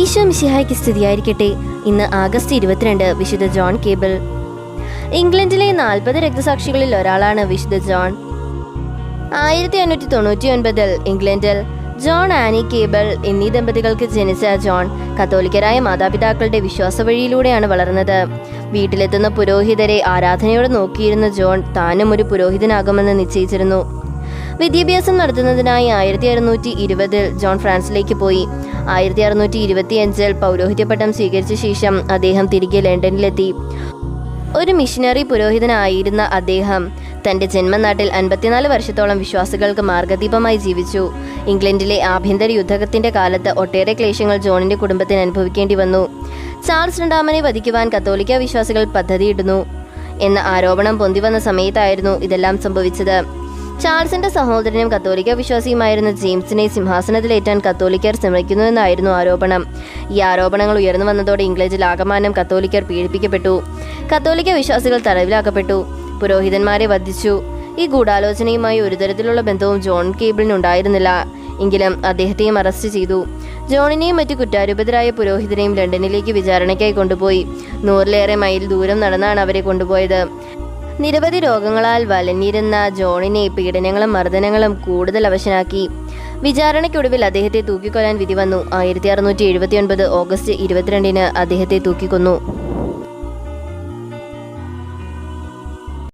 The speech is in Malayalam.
ഈശോ മിശിഹായ്ക്ക് സ്ഥിതിയായിരിക്കട്ടെ ഇന്ന് ആഗസ്റ്റ് ഇരുപത്തിരണ്ട് വിശുദ്ധ ജോൺ കേബിൾ. ഇംഗ്ലണ്ടിലെ നാൽപ്പത് രക്തസാക്ഷികളിൽ ഒരാളാണ് വിശുദ്ധ ജോൺ. ആയിരത്തി എണ്ണൂറ്റി തൊണ്ണൂറ്റി ഒൻപതിൽ ഇംഗ്ലണ്ടിൽ ജോൺ ആനി കേബിൾ എന്നീ ദമ്പതികൾക്ക് ജനിച്ച ജോൺ കത്തോലിക്കരായ മാതാപിതാക്കളുടെ വിശ്വാസ വഴിയിലൂടെയാണ് വളർന്നത്. വീട്ടിലെത്തുന്ന പുരോഹിതരെ ആരാധനയോടെ നോക്കിയിരുന്ന ജോൺ താനും ഒരു പുരോഹിതനാകുമെന്ന് നിശ്ചയിച്ചിരുന്നു. വിദ്യാഭ്യാസം നടത്തുന്നതിനായി ആയിരത്തി അറുന്നൂറ്റി ഇരുപതിൽ ജോൺ ഫ്രാൻസിലേക്ക് പോയി. ആയിരത്തി അറുന്നൂറ്റി ഇരുപത്തിയഞ്ചിൽ പൗരോഹിത്യ പട്ടം സ്വീകരിച്ച ശേഷം അദ്ദേഹം തിരികെ ലണ്ടനിലെത്തി. ഒരു മിഷനറി പുരോഹിതനായിരുന്ന അദ്ദേഹം തന്റെ ജന്മനാട്ടിൽ അൻപത്തിനാല് വർഷത്തോളം വിശ്വാസികൾക്ക് മാർഗദീപമായി ജീവിച്ചു. ഇംഗ്ലണ്ടിലെ ആഭ്യന്തര യുദ്ധത്തിന്റെ കാലത്ത് ഒട്ടേറെ ക്ലേശങ്ങൾ ജോണിന്റെ കുടുംബത്തിന് അനുഭവിക്കേണ്ടി വന്നു. ചാൾസ് രണ്ടാമനെ വധിക്കുവാൻ കത്തോലിക്ക വിശ്വാസികൾ പദ്ധതിയിടുന്നു എന്ന ആരോപണം പൊന്തിവന്ന സമയത്തായിരുന്നു ഇതെല്ലാം സംഭവിച്ചത്. ചാൾസിന്റെ സഹോദരനും കത്തോലിക്ക വിശ്വാസിയുമായിരുന്ന ജെയിംസിനെ സിംഹാസനത്തിലേറ്റാൻ കത്തോലിക്കർ ശ്രമിക്കുന്നുവെന്നായിരുന്നു ആരോപണം. ഈ ആരോപണങ്ങൾ ഉയർന്നു വന്നതോടെ ഇംഗ്ലണ്ടിൽ ആകമാനം കത്തോലിക്കർ പീഡിപ്പിക്കപ്പെട്ടു. കത്തോലിക്ക വിശ്വാസികൾ തടവിലാക്കപ്പെട്ടു. പുരോഹിതന്മാരെ വധിച്ചു. ഈ ഗൂഢാലോചനയുമായി ഒരു തരത്തിലുള്ള ബന്ധവും ജോൺ കേബിളിനുണ്ടായിരുന്നില്ല എങ്കിലും അദ്ദേഹത്തെയും അറസ്റ്റ് ചെയ്തു. ജോണിനെയും മറ്റു കുറ്റാരോപിതരായ പുരോഹിതരെയും ലണ്ടനിലേക്ക് വിചാരണയ്ക്കായി കൊണ്ടുപോയി. നൂറിലേറെ മൈൽ ദൂരം നടന്നാണ് അവരെ കൊണ്ടുപോയത്. നിരവധി രോഗങ്ങളാൽ വലഞ്ഞിരുന്ന ജോണിനെ പീഡനങ്ങളും മർദ്ദനങ്ങളും കൂടുതൽ അവശനാക്കി. വിചാരണയ്ക്കൊടുവിൽ അദ്ദേഹത്തെ തൂക്കിക്കൊല്ലാൻ വിധി വന്നു. ആയിരത്തി അറുന്നൂറ്റി എഴുപത്തി ഒൻപത് ഓഗസ്റ്റ് ഇരുപത്തിരണ്ടിന് അദ്ദേഹത്തെ തൂക്കിക്കൊന്നു.